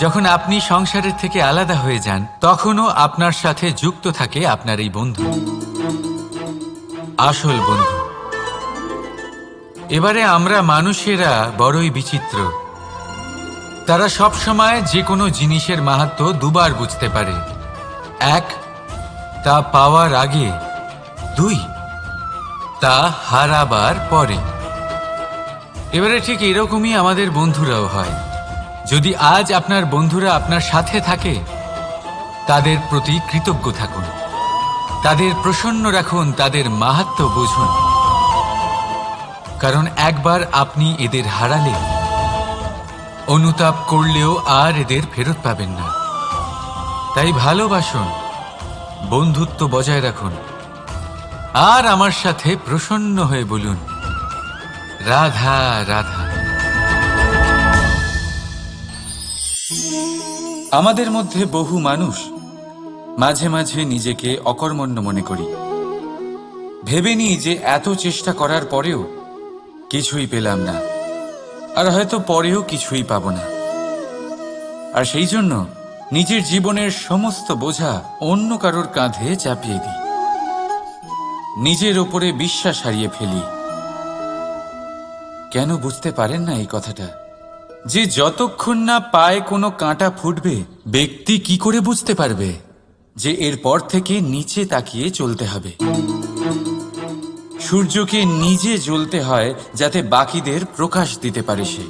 যখন আপনি সংসারের থেকে আলাদা হয়ে যান, তখনও আপনার সাথে যুক্ত থাকে আপনার এই বন্ধু। আসল বন্ধু। এবারে আমরা মানুষেরা বড়ই বিচিত্র। তারা সব সময় যে কোনো জিনিসের মাহাত্ম দুবার বুঝতে পারে। এক, তা পাওয়ার আগে। দুই, তা হারাবার পরে। এবারে ঠিক এরকমই আমাদের বন্ধুরাও হয়। যদি আজ আপনার বন্ধুরা আপনার সাথে থাকে, তাদের প্রতি কৃতজ্ঞ থাকুন। তাদের প্রসন্ন রাখুন, তাদের মাহাত্ম বুঝুন। কারণ একবার আপনি এদের হারালে অনুতাপ করলেও আর এদের ফেরত পাবেন না। তাই ভালোবাসুন, বন্ধুত্ব বজায় রাখুন, আর আমার সাথে প্রসন্ন হয়ে বলুন, রাধা রাধা। আমাদের মধ্যে বহু মানুষ মাঝে মাঝে নিজেকে অকর্মণ্য মনে করি। ভেবে নিই যে এত চেষ্টা করার পরেও কিছুই পেলাম না, আর হয়তো পরেও কিছুই পাব না। আর সেই জন্য নিজের জীবনের সমস্ত বোঝা অন্য কারোর কাঁধে চাপিয়ে দিই। নিজের ওপরে বিশ্বাস হারিয়ে ফেলি। কেন বুঝতে পারেন না এই কথাটা? যে যতক্ষণ না পায়ে কোনো কাঁটা ফুটবে, ব্যক্তি কি করে বুঝতে পারবে যে এরপর থেকে নিচে তাকিয়ে চলতে হবে? সূর্যকে নিজে জ্বলতে হয় যাতে বাকিদের প্রকাশ দিতে পারে সে।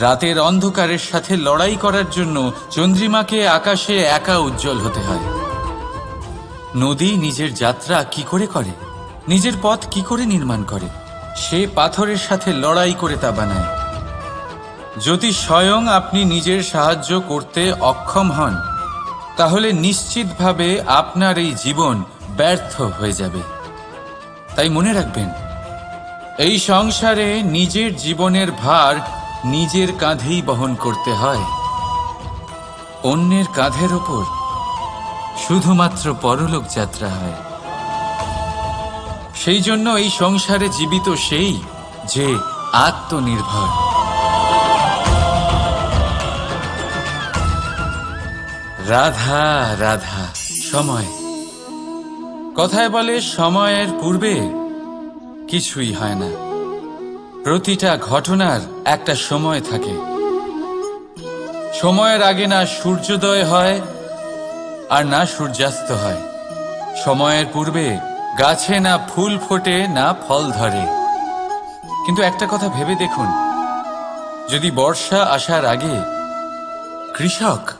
রাতের অন্ধকারের সাথে লড়াই করার জন্য চন্দ্রিমাকে আকাশে একা উজ্জ্বল হতে হয়। নদী নিজের যাত্রা কি করে করে? নিজের পথ কি করে নির্মাণ করে? সে পাথরের সাথে লড়াই করে তা বানায়। যদি স্বয়ং আপনি নিজের সাহায্য করতে অক্ষম হন, তাহলে নিশ্চিতভাবে আপনার এই জীবন ব্যর্থ হয়ে যাবে। তাই মনে রাখবেন, এই সংসারে নিজের জীবনের ভার নিজের কাঁধেই বহন করতে হয়। অন্যের কাঁধের ওপর শুধুমাত্র পরলোক যাত্রা হয়। সেই জন্য এই সংসারে জীবিত সেই যে আত্মনির্ভর। রাধা রাধা, সময়। কথায় বলে সময়ের পূর্বে কিছুই হয় না। প্রতিটা ঘটনার একটা সময় থাকে। সময়ের আগে না সূর্যোদয় হয়, আর না সূর্যাস্ত হয়। সময়ের পূর্বে গাছে না ফুল ফোটে, না ফল ধরে। কিন্তু একটা কথা ভেবে দেখুন, যদি বর্ষা আসার আগে কৃষক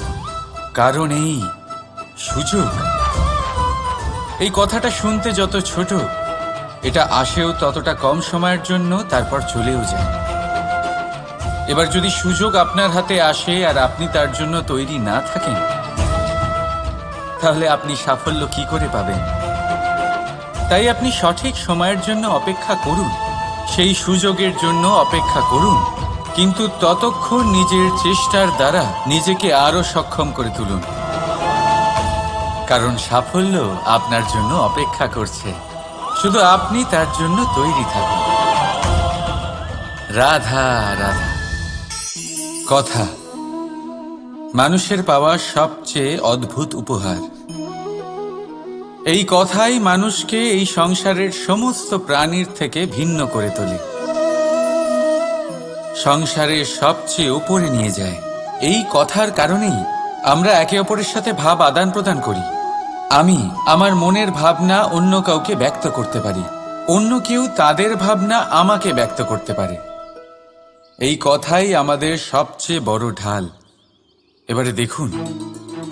কারণ এই সুযোগ। এই কথাটা শুনতে যত ছোট, এটা আসেও ততটা কম সময়ের জন্য তারপর চলেও যায়। এবার যদি সুযোগ আপনার হাতে আসে আর আপনি তার জন্য তৈরি না থাকেন, তাহলে আপনি সাফল্য কি করে পাবেন? তাই আপনি সঠিক সময়ের জন্য অপেক্ষা করুন। সেই সুযোগের জন্য অপেক্ষা করুন। কিন্তু ততক্ষণ নিজের চেষ্টার দ্বারা নিজেকে আরও সক্ষম করে তুলুন। কারণ সাফল্য আপনার জন্য অপেক্ষা করছে। শুধু আপনি তার জন্য তৈরি থাকুন। রাধা রাধা। কথা। মানুষের পাওয়া সবচেয়ে অদ্ভুত উপহার। এই কথাই মানুষকে এই সংসারের সমস্ত প্রাণীর থেকে ভিন্ন করে তোলে। সংসারের সবচেয়ে উপরে নিয়ে যায়। এই কথার কারণেই আমরা একে অপরের সাথে ভাব আদান প্রদান করি। আমি আমার মনের ভাবনা অন্য কাউকে ব্যক্ত করতে পারি। অন্য কেউ তাদের ভাবনা আমাকে ব্যক্ত করতে পারে। এই কথাই আমাদের সবচেয়ে বড় ঢাল। এবারে দেখুন,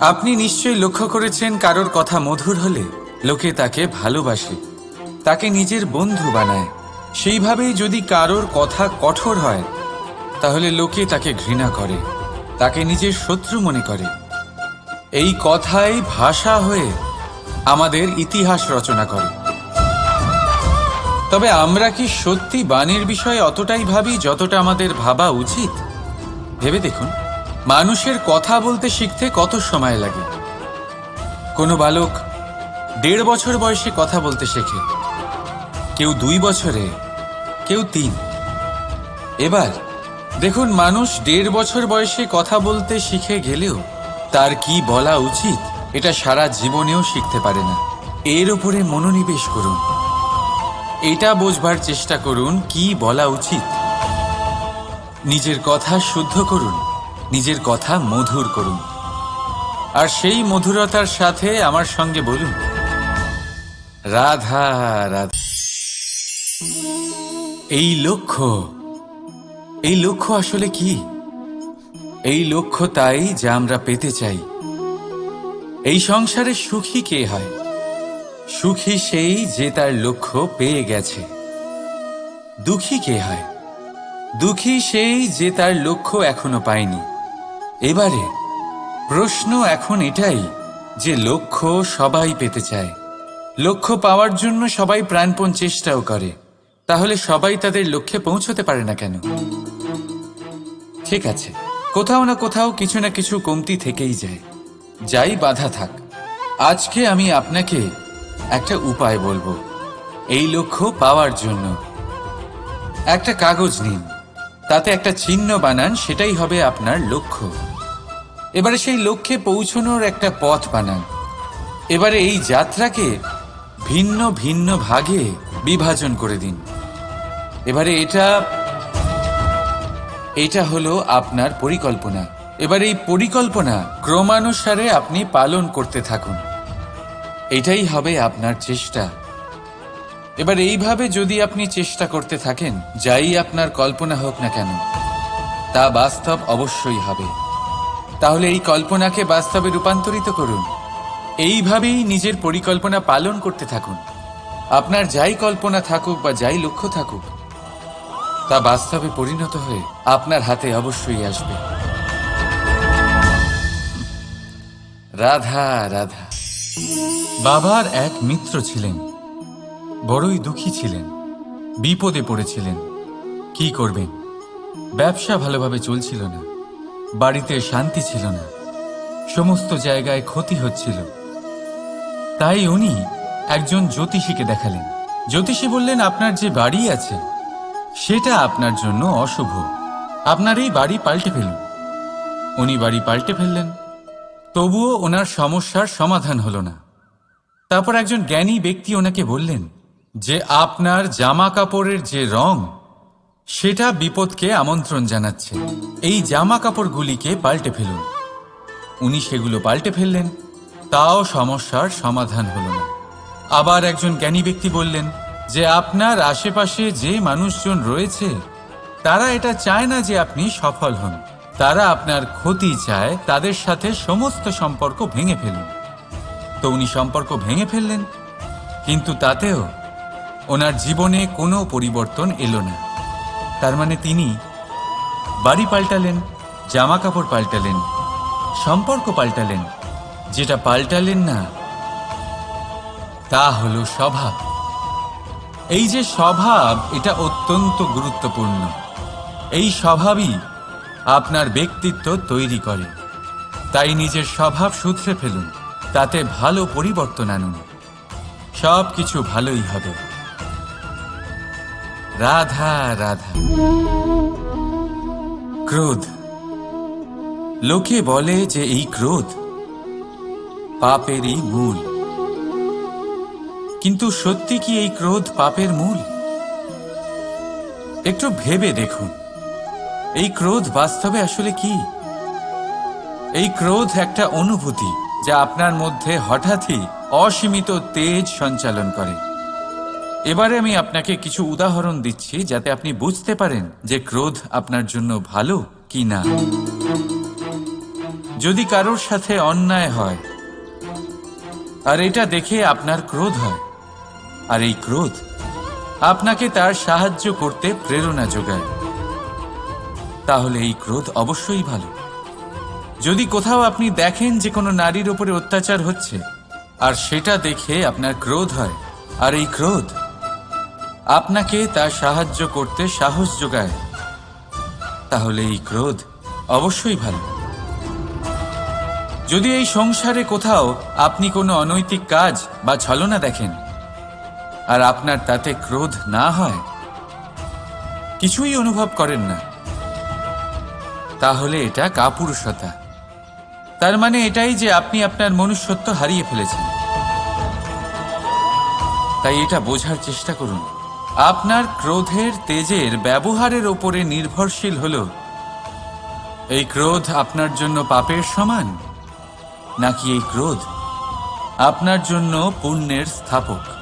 আপনি নিশ্চয়ই লক্ষ্য করেছেন কারোর কথা মধুর হলে লোকে তাকে ভালোবাসে, তাকে নিজের বন্ধু বানায়। সেইভাবেই যদি কারোর কথা কঠোর হয় তাহলে লোকে তাকে ঘৃণা করে, তাকে নিজের শত্রু মনে করে। এই কথাই ভাষা হয়ে আমাদের ইতিহাস রচনা করে। তবে আমরা কি সত্যি বাণীর বিষয়ে অতটাই ভাবি যতটা আমাদের ভাবা উচিত? ভেবে দেখুন, মানুষের কথা বলতে শিখতে কত সময় লাগে? কোনো বালক দেড় বছর বয়সে কথা বলতে শেখে, কেউ দুই বছরে, কেউ তিন। এবার দেখুন, মানুষ দেড় বছর বয়সে কথা বলতে শিখে গেলেও তার কি বলা উচিত, এটা সারা জীবনেও শিখতে পারে না। এর উপরে মনোনিবেশ করুন। এটা বোঝবার চেষ্টা করুন, কি বলা উচিত। নিজের কথা শুদ্ধ করুন, নিজের কথা মধুর করুন। আর সেই মধুরতার সাথে আমার সঙ্গে বলুন, রাধা রাধা। এই লক্ষ্য এই লক্ষ্য আসলে কি? এই লক্ষ্য তাই যা আমরা পেতে চাই। এই সংসারে সুখী কে হয়? সুখী সেই যে তার লক্ষ্য পেয়ে গেছে। দুঃখী কে হয়? দুঃখী সেই যে তার লক্ষ্য এখনও পায়নি। এবারে প্রশ্ন এখন এটাই যে লক্ষ্য সবাই পেতে চায়। লক্ষ্য পাওয়ার জন্য সবাই প্রাণপণ চেষ্টাও করে। তাহলে সবাই তাদের লক্ষ্যে পৌঁছতে পারে না কেন? ঠিক আছে। কোথাও না কোথাও কিছু না কিছু কমতি থেকেই যায়। যাই বাধা থাক। আজকে আমি আপনাকে একটা উপায় বলব। এই লক্ষ্য পাওয়ার জন্য। একটা কাগজ নিন। তাতে একটা চিহ্ন বানান, সেটাই হবে আপনার লক্ষ্য। এবারে সেই লক্ষ্যে পৌঁছানোর একটা পথ বানান। এবারে এই যাত্রাকে ভিন্ন ভিন্ন ভাগে বিভাজন করে দিন। এবারে এটা এটা হলো আপনার পরিকল্পনা। এবার এই পরিকল্পনা ক্রমানুসারে আপনি পালন করতে থাকুন। এটাই হবে আপনার চেষ্টা। এবার এইভাবে যদি আপনি চেষ্টা করতে থাকেন, যাই আপনার কল্পনা হোক না কেন, তা বাস্তব অবশ্যই হবে। তাহলে এই কল্পনাকে বাস্তবে রূপান্তরিত করুন। এইভাবেই নিজের পরিকল্পনা পালন করতে থাকুন। আপনার যাই কল্পনা থাকুক বা যাই লক্ষ্য থাকুক তা বাস্তবে পরিণত হয়ে আপনার হাতে অবশ্যই আসবে। রাধা রাধা। বাবার এক মিত্র ছিলেন। বড়ই দুঃখী ছিলেন। বিপদে পড়েছিলেন। কি করবেন? ব্যবসা ভালোভাবে চলছিল না। বাড়িতে শান্তি ছিল না। সমস্ত জায়গায় ক্ষতি হচ্ছিল। তাই উনি একজন জ্যোতিষীকে দেখালেন। জ্যোতিষী বললেন, আপনার যে বাড়ি আছে সেটা আপনার জন্য অশুভ। আপনার এই বাড়ি পাল্টে ফেলুন। উনি বাড়ি পাল্টে ফেললেন। তবুও ওনার সমস্যার সমাধান হলো না। তারপর একজন জ্ঞানী ব্যক্তি ওনাকে বললেন যে, আপনার জামা কাপড়ের যে রং, সেটা বিপদকে আমন্ত্রণ জানাচ্ছে। এই জামা কাপড়গুলিকে পাল্টে ফেলুন। উনি সেগুলো পাল্টে ফেললেন। তাও সমস্যার সমাধান হলো না। আবার একজন জ্ঞানী ব্যক্তি বললেন যে আপনার আশেপাশে যে মানুষজন রয়েছে, তারা এটা চায় না যে আপনি সফল হন। তারা আপনার ক্ষতি চায়, তাদের সাথে সমস্ত সম্পর্ক ভেঙে ফেলুন। তো উনি সম্পর্ক ভেঙে ফেললেন, কিন্তু তাতেও ওনার জীবনে কোনো পরিবর্তন এলো না। তার মানে তিনি বাড়ি পাল্টালেন জামা কাপড় পাল্টালেন, সম্পর্ক পাল্টালেন। যেটা পাল্টালেন না, তা হলো স্বভাব। এই যে স্বভাব, এটা অত্যন্ত গুরুত্বপূর্ণ। এই স্বভাবই আপনার ব্যক্তিত্ব তৈরি করে। তাই নিজের স্বভাব শুধরে ফেলুন, তাতে ভালো পরিবর্তন আনুন। সব কিছু ভালোই হবে। রাধা রাধা। ক্রোধ। লোকে বলে যে এই ক্রোধ পাপেরই মূল। কিন্তু সত্যি কি এই ক্রোধ পাপের মূল? একটু ভেবে দেখুন। এই ক্রোধ বাস্তবে আসলে কি? এই ক্রোধ একটা অনুভূতি যা আপনার মধ্যে হঠাৎই অসীমিত তেজ সঞ্চালন করে। এবারে আমি আপনাকে কিছু উদাহরণ দিচ্ছি যাতে আপনি বুঝতে পারেন যে ক্রোধ আপনার জন্য ভালো কি না। যদি কারোর সাথে অন্যায় হয়, আর এটা দেখে আপনার ক্রোধ হয় আর এই ক্রোধ আপনাকে তার সাহায্য করতে প্রেরণা যোগায়। তাহলে এই ক্রোধ অবশ্যই ভালো। যদি কোথাও আপনি দেখেন যে কোনো নারীর ওপরে অত্যাচার হচ্ছে, আর সেটা দেখে আপনার ক্রোধ হয়, আর এই ক্রোধ আপনাকে তার সাহায্য করতে সাহস যোগায়, তাহলে এই ক্রোধ অবশ্যই ভালো। যদি এই সংসারে কোথাও আপনি কোনো অনৈতিক কাজ বা ছলনা দেখেন আর আপনার তাতে ক্রোধ না হয়? কিছুই অনুভব করেন না। তাহলে এটা কাপুরুষতা। তার মানে এটাই যে আপনি আপনার মনুষ্যত্ব হারিয়ে ফেলেছেন। তাই এটা বোঝার চেষ্টা করুন। আপনার ক্রোধের তেজের ব্যবহারের ওপরে নির্ভরশীল হল। এই ক্রোধ আপনার জন্য পাপের সমান, নাকি এই ক্রোধ আপনার জন্য পুণ্যের স্থাপক?